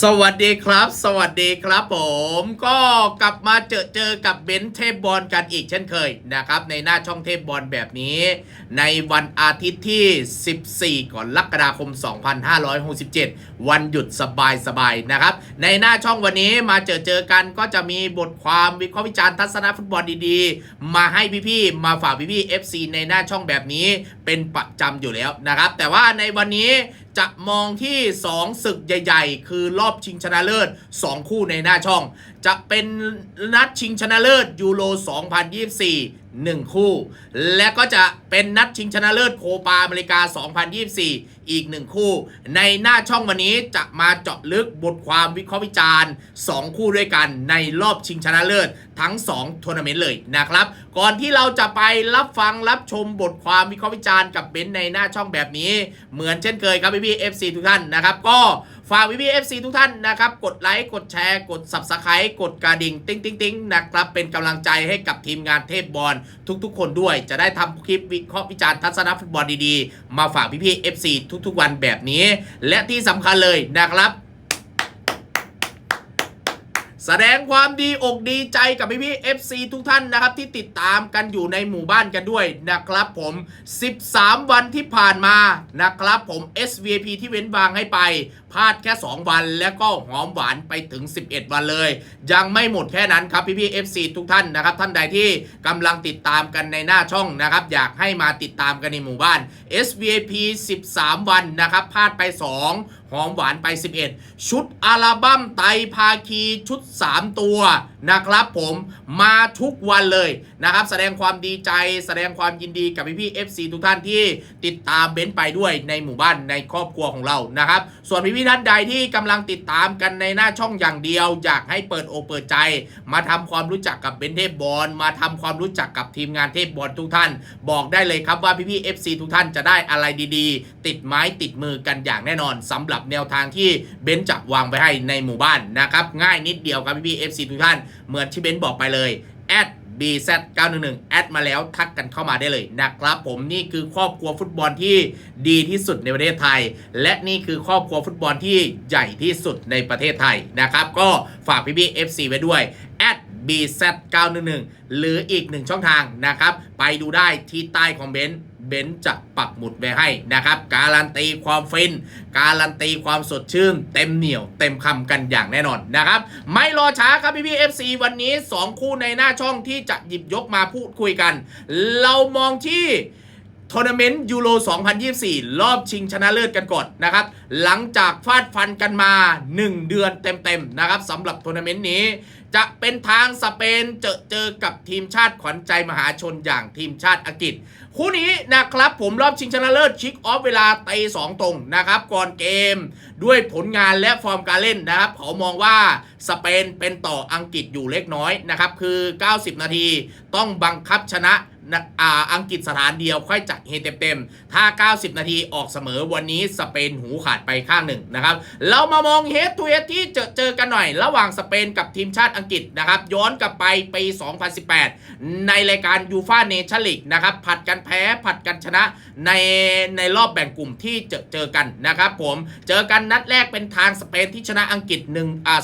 สวัสดีครับ สวัสดีครับผมก็กลับมาเจอเจอกับเบนเทพบอลกันอีกเช่นเคยนะครับ ในหน้าช่องเทพบอลแบบนี้ ในวันอาทิตย์ที่ 14 ก่อนกรกฎาคม 2567 วันหยุดสบายสบายๆนะครับ ในหน้าช่องวันนี้มาเจอเจอกันก็จะมีบทความวิเคราะห์วิจารณ์ทัศนฟุตบอลดีๆ มาให้พี่ๆมาฝากพี่ๆ FC ในหน้าช่องแบบนี้เป็นประจำอยู่แล้วนะครับ แต่ว่าในวันนี้จะมองที่ 2 ศึกใหญ่ ๆ คือรอบชิงชนะเลิศ 2 คู่ในหน้าช่อง จะเป็นนัดชิงชนะเลิศยูโร 2024 1 คู่ และก็จะเป็นนัดชิงชนะเลิศโคปาอเมริกา 2024 อีก 1 คู่ ในหน้าช่องวันนี้จะมาเจาะลึกบทความวิเคราะห์วิจารณ์ 2 คู่ด้วยกันในรอบชิงชนะเลิศทั้ง 2 ทัวร์นาเมนต์เลยนะครับ ก่อนที่เราจะไปรับฟังรับชมบทความวิเคราะห์วิจารณ์กับเบนในหน้าช่องแบบนี้ เหมือนเช่นเคยครับพี่พี่ๆ FC ทุกท่านนะครับก็ ฝากพี่พี่ๆ FC ทุกท่านนะครับ กดไลค์ กดแชร์ กดสับสไครต์กดกระดิ่ง ติ๊งติ๊งติ๊งนะครับ เป็นกำลังใจให้กับทีมงานเทพบอลทุกๆ คนด้วย จะได้ทำคลิปวิเคราะห์วิจารณ์ทัศนฟุตบอลดีๆ มาฝากพี่พี่ๆ FC ทุกๆ วันแบบนี้ และที่สำคัญเลยนะครับ แสดงความดีอกดีใจกับพี่พี่ FC ทุกท่านนะครับ ที่ติดตามกันอยู่ในหมู่บ้านกันด้วยนะครับผม 13 วันที่ผ่านมานะครับผม SVP ที่เว้นวางให้ไปพลาดแค่ 2 วันแล้วก็หอมหวานไปถึง 11 วันเลย ยังไม่หมดแค่นั้นครับพี่พี่ FC ทุกท่านนะครับ ท่านใดที่กำลังติดตามกันในหน้าช่องนะครับ อยากให้มาติดตามกันในหมู่บ้าน SVP 13 วันนะครับพลาดไป 2 หอมหวานไป 11 ชุดอัลบั้มไตรภาคีชุด 3 ตัว นะครับผมมาทุกวันเลยนะครับ แสดงความดีใจ แสดงความยินดีกับพี่พี่ๆ FC ทุกท่านที่ติดตามเบนซ์ไปด้วยในหมู่บ้านในครอบครัวของเรานะครับ ส่วนพี่พี่ท่านใดที่กำลังติดตามกันในหน้าช่องอย่างเดียว อยากให้เปิดโอเปิดใจ มาทำความรู้จักกับเบนเทพบอลมาทำความรู้จักกับทีมงานเทพบอลทุกท่าน บอกได้เลยครับว่าพี่พี่ๆ FC ทุกท่านจะได้อะไรดีๆ ติดไม้ติดมือกันอย่างแน่นอนสำหรับแนวทางที่เบนจะวางไว้ให้ในหมู่บ้านนะครับง่ายนิดเดียวครับพี่พี่ๆ FC ทุกท่านเหมือนที่เบนบอกไปเลยแอด BZ911 แอดมาแล้วทักกันเข้ามาได้เลยนะครับ ผมนี่คือครอบครัวฟุตบอลที่ดีที่สุดในประเทศไทย และนี่คือครอบครัวฟุตบอลที่ใหญ่ที่สุดในประเทศไทยนะครับ ก็ฝากพี่พี่ FC ไว้ด้วยแอด BZ911 หรืออีกหนึ่งช่องทางนะครับ ไปดูได้ที่ใต้คอมเมนต์ เบนซ์จะปักหมุดไว้ให้นะครับ การันตีความฟิน การันตีความสดชื่น เต็มเหนียวเต็มคำกันอย่างแน่นอนนะครับ ไม่รอช้าครับพี่พี่ๆ FC วันนี้ 2 คู่ในหน้าช่องที่จะหยิบยกมาพูดคุยกัน เรามองที่ทัวร์นาเมนต์ยูโร 2024 รอบชิงชนะเลิศกันก่อนนะครับ หลังจากฟาดฟันกันมา 1 เดือนเต็มๆนะครับสำหรับทัวร์นาเมนต์นี้ จะเป็นทางสเปนเจอเจอกับทีมชาติขวัญใจมหาชนอย่างทีมชาติอังกฤษ คู่นี้นะครับผมรอบชิงชนะเลิศคิกออฟเวลาตีสองตรงนะครับก่อนเกมด้วยผลงานและฟอร์มการเล่นนะครับเขามองว่าสเปนเป็นต่ออังกฤษอยู่เล็กน้อยนะครับคือ 90 นาทีต้องบังคับชนะนะอ,อังกฤษสถานเดียวค่อยจัดเฮเต็มๆ ถ้า 90 นาทีออกเสมอวันนี้สเปนหูขาดไปข้างหนึ่งนะครับ เรามามองเฮดทูเฮดที่เจอเจอกันหน่อย ระหว่างสเปนกับทีมชาติอังกฤษนะครับ ย้อนกลับไปปี 2018 ในรายการยูฟาเนชั่นลีกนะครับ ผัดกันแพ้ผัดกันชนะในในรอบแบ่งกลุ่มที่เจอเจอกันนะครับผมเจอกันนัดแรกเป็นทางสเปนที่ชนะอังกฤษ1อ่า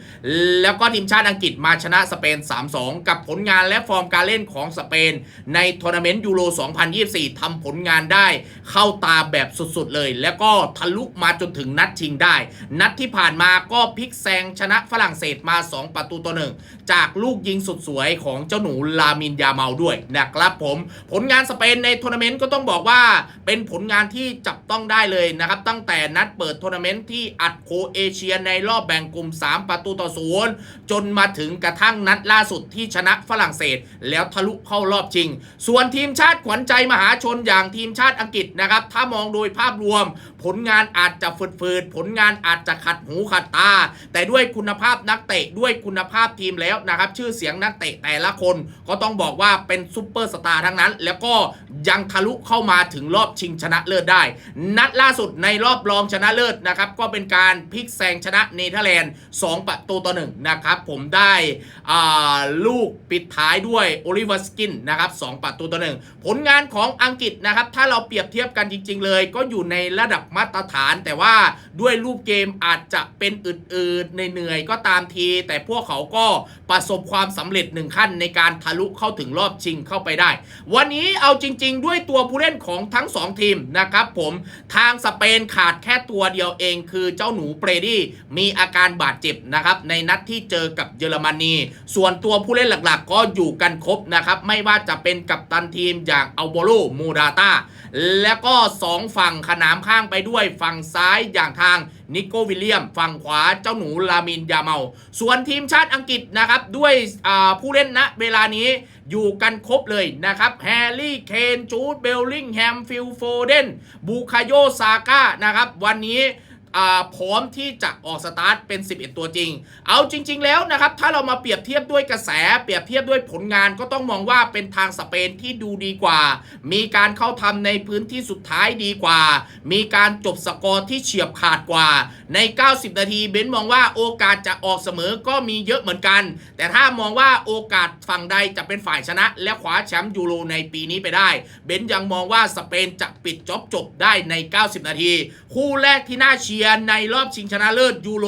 2-1แล้วก็ทีมชาติอังกฤษมาชนะสเปน 3-2 กับผลงานและฟอร์มการเล่นของสเปน ในทัวร์นาเมนต์ยูโร 2024ทำผลงานได้เข้าตาแบบสุดๆเลย แล้วก็ทะลุมาจนถึงนัดชิงได้ นัดที่ผ่านมาก็พลิกแซงชนะฝรั่งเศสมา 2 ประตูต่อหนึ่งจากลูกยิงสุดสวยของเจ้าหนูลามินยาเมาด้วยนะครับผมผลงานสเปนในทัวร์นาเมนต์ก็ต้องบอกว่าเป็นผลงานที่จับต้องได้เลยนะครับ ตั้งแต่นัดเปิดทัวร์นาเมนต์ที่อัดโคเอเชียในรอบแบ่งกลุ่ม 3 ประตูต่อศูนย์จนมาถึงกระทั่งนัดล่าสุดที่ชนะฝรั่งเศส แล้วทะลุเข้ารอบชิง ส่วนทีมชาติขวัญใจมหาชนอย่างทีมชาติอังกฤษนะครับ ถ้ามองโดยภาพรวม ผลงานอาจจะฝืดๆผลงานอาจจะขัดหูขัดตา แต่ด้วยคุณภาพนักเตะด้วยคุณภาพทีมแล้วนะครับ ชื่อเสียงนักเตะแต่ละคนก็ต้องบอกว่าเป็นซุปเปอร์สตาร์ทั้งนั้น แล้วก็ยังทะลุเข้ามาถึงรอบชิงชนะเลิศได้ นัดล่าสุดในรอบรองชนะเลิศนะครับ ก็เป็นการพลิกแซงชนะเนเธอร์แลนด์ 2 ประตูต่อหนึ่งนะครับ ผมได้ลูกปิดท้ายด้วยโอลิเวอร์สกินนะครับ 2 ประตูต่อหนึ่งผลงานของอังกฤษนะครับ ถ้าเราเปรียบเทียบกันจริง ๆ เลย ก็อยู่ในระดับมาตรฐาน แต่ว่าด้วยรูปเกมอาจจะเป็นอืดๆเหนื่อยๆก็ตามที แต่พวกเขาก็ประสบความสำเร็จหนึ่งขั้นในการทะลุเข้าถึงรอบชิงเข้าไปได้ วันนี้เอาจริง ๆ ด้วยตัวผู้เล่นของทั้ง 2 ทีมนะครับผมทางสเปนขาดแค่ตัวเดียวเองคือเจ้าหนูเปรดี้มีอาการบาดเจ็บนะครับในนัดที่เจอกับเยอรมนี ส่วนตัวผู้เล่นหลักๆ ก็อยู่กันครบนะครับไม่ว่าจะเป็นกัปตันทีมอย่างอัลโบโลมูราตาแล้วก็ 2 ฝั่งขนามข้างไปด้วยฝั่งซ้ายอย่างทางนิโกวิลเลียม ฝั่งขวาเจ้าหนูลามินยาเมา ส่วนทีมชาติอังกฤษนะครับ ด้วยผู้เล่นณเวลานี้อยู่กันครบเลยนะครับแฮร์รี่เคนจูดเบลลิงแฮมฟิลโฟเดนบูคาโยซาก้านะครับ วันนี้ พร้อมที่จะออกสตาร์ทเป็น 11 ตัวจริง เอาจริง ๆ แล้วนะครับ ถ้าเรามาเปรียบเทียบด้วยกระแส เปรียบเทียบด้วยผลงานก็ต้องมองว่าเป็นทางสเปนที่ดูดีกว่า มีการเข้าทำในพื้นที่สุดท้ายดีกว่า มีการจบสกอร์ที่เฉียบขาดกว่า ใน 90 นาทีเบนซ์มองว่าโอกาสจะออกเสมอก็มีเยอะเหมือนกัน แต่ถ้ามองว่าโอกาสฝั่งใดจะเป็นฝ่ายชนะ และคว้าแชมป์ยูโรในปีนี้ไปได้ เบนซ์ยังมองว่าสเปนจะปิดจ็อบจบได้ใน 90 นาที คู่แรกที่น่าเชียร์ในรอบชิงชนะเลิศยูโร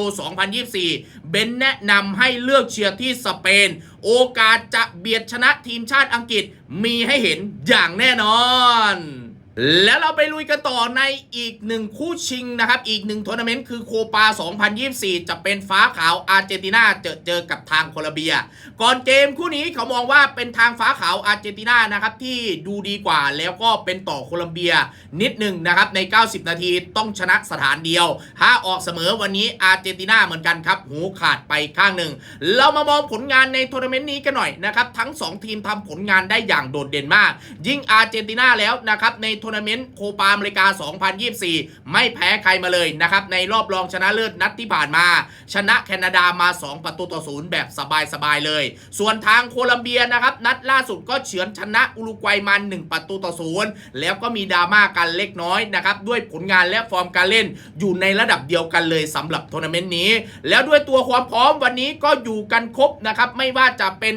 2024 เบนแนะนำให้เลือกเชียร์ที่สเปน โอกาสจะเบียดชนะทีมชาติอังกฤษมีให้เห็นอย่างแน่นอน แล้วเราไปลุยกันต่อในอีกหนึ่งคู่ชิงนะครับ อีกหนึ่งทัวร์นาเมนต์คือโคปา 2024 จะเป็นฟ้าขาวอาร์เจนตินาเจอเจอกับทางโคลอมเบีย ก่อนเกมคู่นี้เขามองว่าเป็นทางฟ้าขาวอาร์เจนตินานะครับที่ดูดีกว่าแล้วก็เป็นต่อโคลอมเบียนิดหนึ่งนะครับใน 90 นาทีต้องชนะสถานเดียว ถ้าออกเสมอวันนี้อาร์เจนตินาเหมือนกันครับ หูขาดไปข้างหนึ่ง เรามามองผลงานในทัวร์นาเมนต์นี้กันหน่อยนะครับทั้ง 2 ทีมทำผลงานได้อย่างโดดเด่นมาก ยิ่งอาร์เจนตินาแล้วนะครับในทัวร์นาเมนต์โคปาอเมริกา 2024 ไม่แพ้ใครมาเลยนะครับ ในรอบรองชนะเลิศนัดที่ผ่านมา ชนะแคนาดามา 2 ประตูต่อศูนย์แบบสบายๆเลย ส่วนทางโคลัมเบียนะครับ นัดล่าสุดก็เฉือนชนะอุรุกวัยมา1ประตูต่อศูนย์แล้วก็มีดราม่ากันเล็กน้อยนะครับด้วยผลงานและฟอร์มการเล่นอยู่ในระดับเดียวกันเลยสำหรับทัวร์นาเมนต์นี้ แล้วด้วยตัวความพร้อมวันนี้ก็อยู่กันครบนะครับไม่ว่าจะเป็น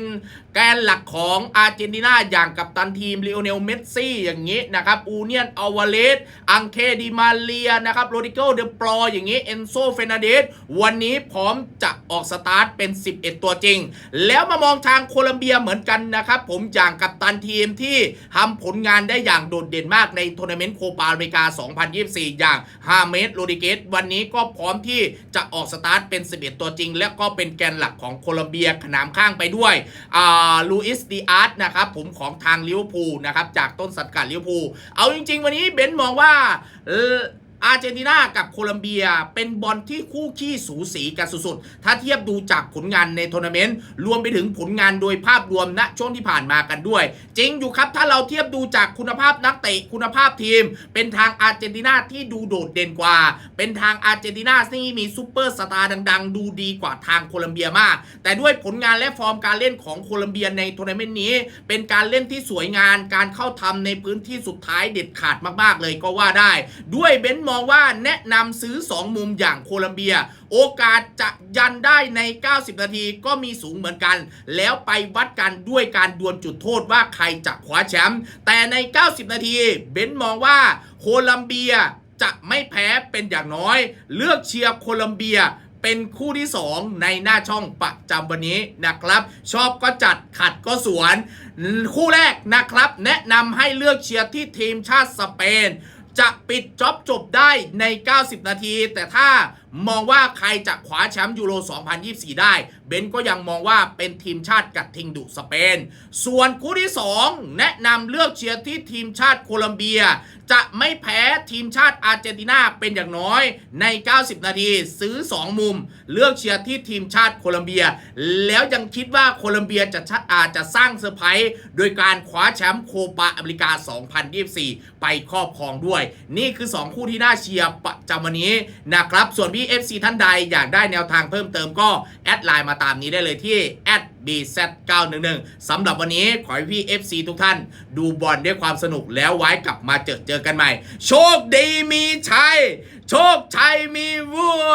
แกนหลักของอาร์เจนตินาอย่างกับตันทีมลีโอเนลเมสซี่อย่างนี้นะครับอููเนียนอาวาเลสอังเคดิมาเลียนะครับโรดิโกเดปลออย่างนี้เอนโซเฟนาเดสวันนี้พร้อมจะออกสตาร์ทเป็น 11 ตัวจริง แล้วมามองทางโคลัมเบียเหมือนกันนะครับ ผมอย่างกับตันทีมที่ทำผลงานได้อย่างโดดเด่นมากในทัวร์นาเมนต์โคปาอเมริกา 2024 อย่างฮาเมสโรดิเกสวันนี้ก็พร้อมที่จะออกสตาร์ทเป็น 11 ตัวจริง และก็เป็นแกนหลักของโคลัมเบียขนามข้างไปด้วยลูอิสดีอาร์ตนะครับผมของทางลิเวอร์พูลนะครับจากต้นสังกัดลิเวอร์พูลเอาจริง ๆ วันนี้เบนซ์มองว่า อาร์เจนตินากับโคลัมเบียเป็นบอลที่คู่ขี้สูสีกันสุดๆ ถ้าเทียบดูจากผลงานในทัวร์นาเมนต์รวมไปถึงผลงานโดยภาพรวมณช่วงที่ผ่านมากันด้วย จริงอยู่ครับถ้าเราเทียบดูจากคุณภาพนักเตะคุณภาพทีม เป็นทางอาร์เจนตินาที่ดูโดดเด่นกว่า เป็นทางอาร์เจนตินาที่มีซูเปอร์สตาร์ดังๆ ดูดีกว่าทางโคลัมเบียมาก แต่ด้วยผลงานและฟอร์มการเล่นของโคลัมเบียในทัวร์นาเมนต์นี้ เป็นการเล่นที่สวยงามการเข้าทำในพื้นที่สุดท้ายเด็ดขาดมากๆเลยก็ว่าได้ ด้วยเบนมองว่าแนะนำซื้อ 2 มุมอย่างโคลัมเบีย โอกาสจะยันได้ใน 90 นาทีก็มีสูงเหมือนกัน แล้วไปวัดกันด้วยการดวลจุดโทษว่าใครจะคว้าแชมป์แต่ใน 90 นาทีเบนมองว่าโคลัมเบียจะไม่แพ้เป็นอย่างน้อย เลือกเชียร์โคลัมเบียเป็นคู่ที่ 2 ในหน้าช่องประจำวันนี้นะครับ ชอบก็จัดขัดก็สวน คู่แรกนะครับ แนะนำให้เลือกเชียร์ที่ทีมชาติสเปน จะปิดจ็อบจบได้ใน 90 นาที แต่ถ้ามองว่าใครจะขวาแชมป์ยูโร 2024 ได้ เบนก็ยังมองว่าเป็นทีมชาติกัดทิงดุสเปน ส่วนคู่ที่ 2 แนะนำเลือกเชียร์ที่ทีมชาติโคลัมเบีย จะไม่แพ้ทีมชาติอาร์เจนตินาเป็นอย่างน้อยใน 90 นาทีซื้อ 2 มุม เลือกเชียร์ที่ทีมชาติโคลัมเบีย แล้วยังคิดว่าโคลัมเบียจะชะอาจจะสร้างเซอร์ไพรส์โดยการคว้าแชมป์โคปาอเมริกา 2024 ไปครอบครองด้วย นี่คือ 2 คู่ที่น่าเชียร์ประจำวันนี้นะครับ ส่วนพี่ FC ท่านใดอยากได้แนวทางเพิ่มเติมก็ แอดไลน์มาตามนี้ได้เลยที่แอด BZ911 สำหรับวันนี้ขอให้พี่ FC ทุกท่าน ดูบอลด้วยความสนุกแล้วไว้กลับมาเจอเจอกันใหม่ โชคดีมีชัย โชคชัยมีวัว